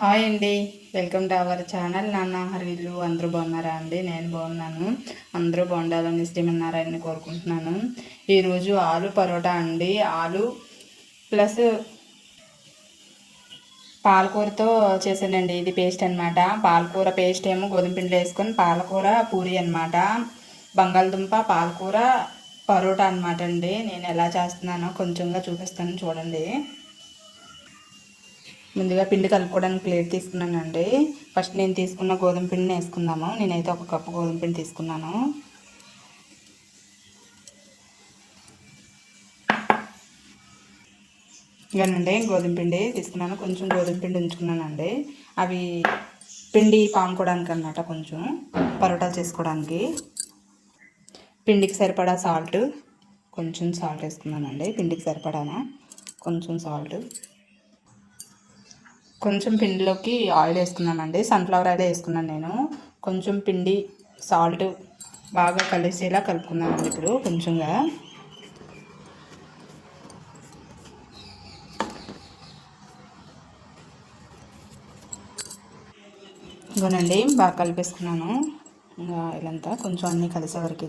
Hi అండి. Welcome to our channel. నాన్న హరిలు అందరూ బాగున్నారా అండి? నేను బాగున్నాను. అందరూ బాగుండాలని శ్రీమన్నారాయణని కోరుకుంటున్నాను. ఈరోజు ఆలు పరోటా అండి. ఆలు ప్లస్ పాలకూరతో చేశానండి. ఇది పేస్ట్ అన్నమాట. పాలకూర పేస్ట్ ఏమో గోధుమ పిండి వేసుకొని పాలకూర పూరి అన్నమాట. బంగాళదుంప పాలకూర పరోటా అన్నమాట అండి. నేను ఎలా చేస్తున్నానో కొంచెంగా చూపిస్తాను చూడండి. ముందుగా పిండి కలుపుకోవడానికి ప్లేట్ తీసుకున్నానండి. ఫస్ట్ నేను తీసుకున్న గోధుమ పిండిని వేసుకుందాము. నేనైతే ఒక కప్పు గోధుమ పిండి తీసుకున్నాను. ఇవనండి గోధుమ పిండి తీసుకున్నాను. కొంచెం గోధుమ పిండి ఉంచుకున్నానండి. అవి పిండి పాముకోవడానికి అన్నమాట కొంచెం పరోటాలు చేసుకోవడానికి. పిండికి సరిపడా సాల్ట్ కొంచెం సాల్ట్ వేసుకున్నానండి. పిండికి సరిపడానా కొంచెం సాల్ట్. కొంచెం పిండిలోకి ఆయిల్ వేసుకున్నానండి. సన్ఫ్లవర్ ఆయిల్ వేసుకున్నాను నేను. కొంచెం పిండి సాల్ట్ బాగా కలిసేలా కలుపుకున్నానండి ఇప్పుడు కొంచెంగా. ఇదిగోనండి బాగా కలిపేసుకున్నాను. ఇంకా ఇలాంతా కొంచెం అన్నీ కలిసే వరకు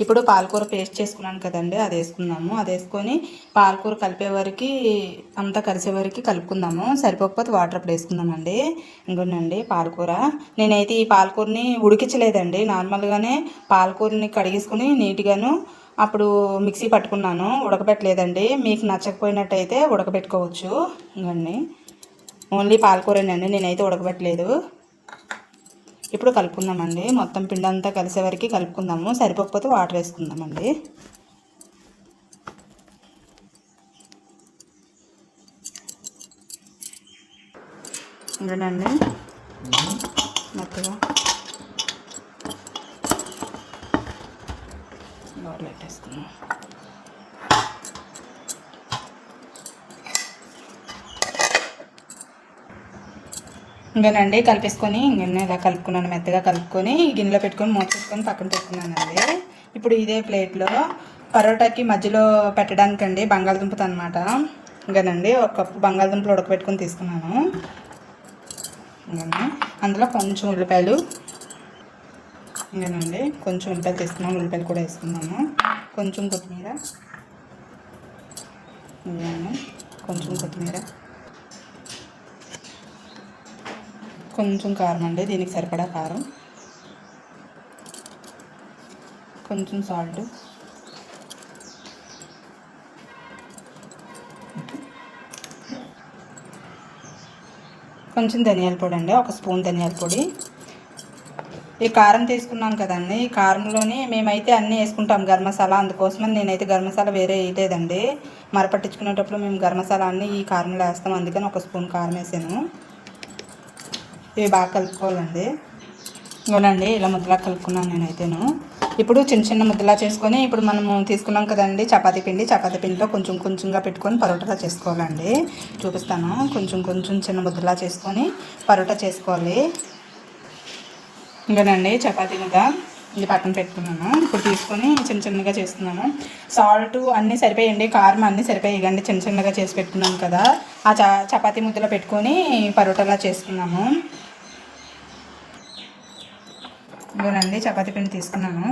ఇప్పుడు పాలకూర పేస్ట్ చేసుకున్నాను కదండి అది వేసుకుందాము అది వేసుకొని పాలకూర కలిపే వరకు అంతా కలిసే వరకు కలుపుకుందాము. సరిపోకపోతే వాటర్ అప్పుడు వేసుకుందామండి. ఇంకోనండి పాలకూర. నేనైతే ఈ పాలకూరని ఉడికించలేదండి. నార్మల్గానే పాలకూరని కడిగేసుకుని నీట్గాను అప్పుడు మిక్సీ పట్టుకున్నాను. ఉడకబెట్టలేదండి. మీకు నచ్చకపోయినట్టయితే ఉడకబెట్టుకోవచ్చు. ఇంకండి ఓన్లీ పాలకూరేనండి నేనైతే ఉడకబెట్టలేదు. ఇప్పుడు కలుపుకుందామండి. మొత్తం పిండి అంతా కలిసే వరకు కలుపుకుందాము. సరిపోకపోతే వాటర్ వేసుకుందామండి. ఇదేనండి. మెత్తగా. వాటర్ పెట్టేసుకుందాం. ఇంకానండి కలిపేసుకొని ఇంకనే ఇలా కలుపుకున్నాను మెత్తగా కలుపుకొని గిన్నెలో పెట్టుకొని మూసేసుకొని పక్కన పెట్టుకున్నానండి. ఇప్పుడు ఇదే ప్లేట్లో పరోటాకి మధ్యలో పెట్టడానికండి బంగాళదుంపతో అనమాట ఇంకానండి ఒక కప్పు బంగాళదుంపలు ఉడకబెట్టుకొని తీసుకున్నాను. ఇంకానే? అందులో కొంచెం ఉల్లిపాయలు ఇంకానండి కొంచెం ఉల్లిపాయలు తీసుకున్నాము ఉల్లిపాయలు కూడా వేసుకున్నాము కొంచెం కొత్తిమీర ఇంకాను? కొంచెం కొత్తిమీర. కొంచెం కారం అండి దీనికి సరిపడా కారం. కొంచెం సాల్ట్. కొంచెం ధనియాల పొడి అండి ఒక స్పూన్ ధనియాల పొడి. ఈ కారం తీసుకున్నాం కదండి ఈ కారంలోని మేమైతే అన్నీ వేసుకుంటాం గరం మసాలా. అందుకోసమని నేనైతే గరం మసాలా వేరే వేయలేదండి. మరపట్టించుకునేటప్పుడు మేము గరం మసాలా అన్నీ ఈ కారంలో వేస్తాం అందుకని ఒక స్పూన్ కారం వేసాను. ఇవి బాగా కలుపుకోవాలండి. ఇవ్వనండి ఇలా ముద్దలా కలుపుకున్నాను నేనైతేను. ఇప్పుడు చిన్న చిన్న ముద్దలా చేసుకొని ఇప్పుడు మనము తీసుకున్నాం కదండి చపాతీ పిండి. చపాతీ పిండిలో కొంచెం కొంచెంగా పెట్టుకొని పరోటాలా చేసుకోవాలండి. చూపిస్తాను. కొంచెం కొంచెం చిన్న ముద్దలా చేసుకొని పరోటా చేసుకోవాలి. ఇంకానండి చపాతీ ముద్ద. ఇది పక్కన పెట్టుకున్నాను. ఇప్పుడు తీసుకొని చిన్న చిన్నగా చేస్తున్నాను సాల్ట్ అన్నీ సరిపోయండి కారం అన్నీ సరిపోయాయండి చిన్న చిన్నగా చేసి పెట్టుకున్నాను కదా. ఆ చ చపాతీ ముద్దలో పెట్టుకొని పరోటాలా చేసుకున్నాము. ఇదిగోనండి చపాతీ పిండి తీసుకున్నాను.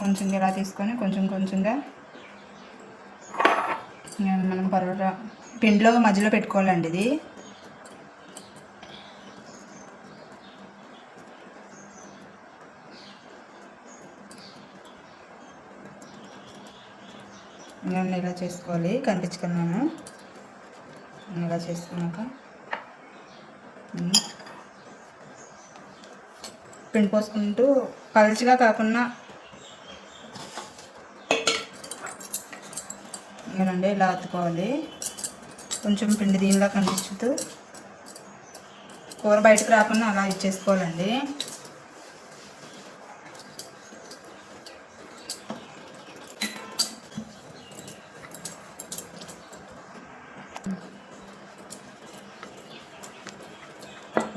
కొంచెం ఇలా తీసుకొని కొంచెం కొంచెంగా మనం పరోటా పిండిలో మధ్యలో పెట్టుకోవాలండి ఇది. నేను ఇలా చేసుకోవాలి కనిపించుకున్నాను. ఇలా చేసుకున్నాక పిండి పోసుకుంటూ పలుచగా కాకుండా ఇలాండి ఇలా అత్తుకోవాలి కొంచెం పిండి దీనిలా కనిపించుతూ కూర బయటకు రాకుండా అలా ఇచ్చేసుకోవాలండి.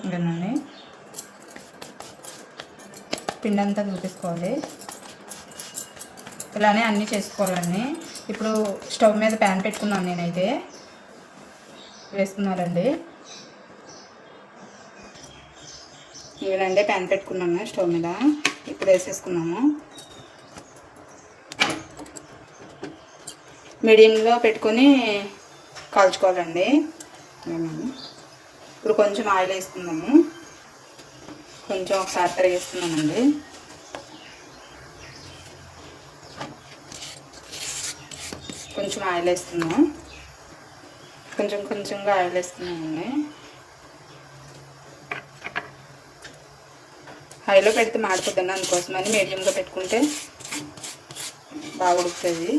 ఇదేనండి పిండి అంతా చూపించుకోవాలి ఇలానే అన్నీ చేసుకోవాలండి. ఇప్పుడు స్టవ్ మీద ప్యాన్ పెట్టుకున్నాను నేనైతే. వేసుకున్నారండి ఇదేనండి ప్యాన్ పెట్టుకున్నాము స్టవ్ మీద. ఇప్పుడు వేసేసుకున్నాము. మీడియంలో పెట్టుకొని కాల్చుకోవాలండి. ఇప్పుడు కొంచెం ఆయిల్ వేసుకుందాము. కొంచెం ఒకసారి తిరిగేస్తున్నామండి. కొంచెం ఆయిల్ వేస్తున్నాం. కొంచెం కొంచెంగా ఆయిల్ వేస్తున్నామండి. హైలో పెడితే మాడిపోద్దండి అందుకోసమని మీడియంలో పెట్టుకుంటే బాగా ఉడుకుతుంది.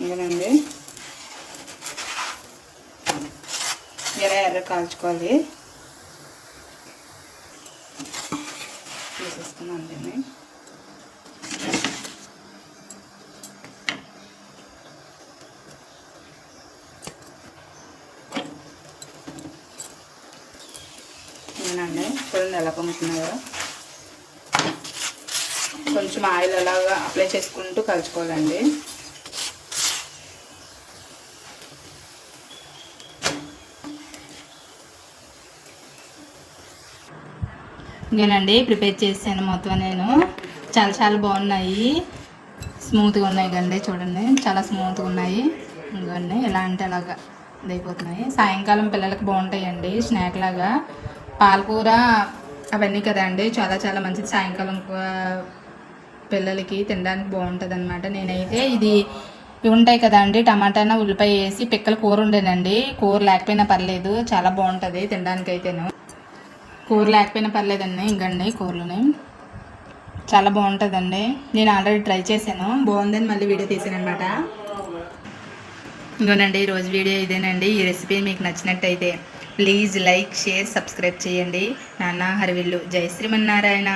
ఇదేనండి కాల్చుకోవాలి. తీసేసుకున్నాను దీన్ని. నేనండి చూడండి ఎలా పొంగుతున్నాయో. కొంచెం ఆయిల్ అలాగా అప్లై చేసుకుంటూ కలుచుకోవాలండి. నేనండి ప్రిపేర్ చేశాను మొత్తం నేను. చాలా చాలా బాగున్నాయి. స్మూత్గా ఉన్నాయి కండి చూడండి. చాలా స్మూత్గా ఉన్నాయి. ఇంకోండి ఎలా అంటే అలాగా ఇదైపోతున్నాయి సాయంకాలం పిల్లలకి బాగుంటాయండి స్నాక్ లాగా. పాలకూర అవన్నీ కదండి చాలా చాలా మంచిది. సాయంకాలం పిల్లలకి తినడానికి బాగుంటుంది అనమాట నేనైతే ఇది ఇవి ఉంటాయి కదండి టమాటాన ఉల్లిపాయ వేసి పిక్కల కూర ఉండేనండి. కూర లేకపోయినా పర్లేదు చాలా బాగుంటుంది తినడానికి అయితేను కూర లేకపోయినా పర్లేదండి ఇంకండి కూరలోనే. చాలా బాగుంటుందండి. నేను ఆల్రెడీ ట్రై చేశాను. బాగుందని మళ్ళీ వీడియో తీసాను అనమాట ఇంకోనండి ఈరోజు వీడియో ఇదేనండి. ఈ రెసిపీ మీకు నచ్చినట్టయితే ప్లీజ్ లైక్ షేర్ సబ్స్క్రైబ్ చేయండి. నాన్న హరివిల్లు. జై శ్రీమన్నారాయణ.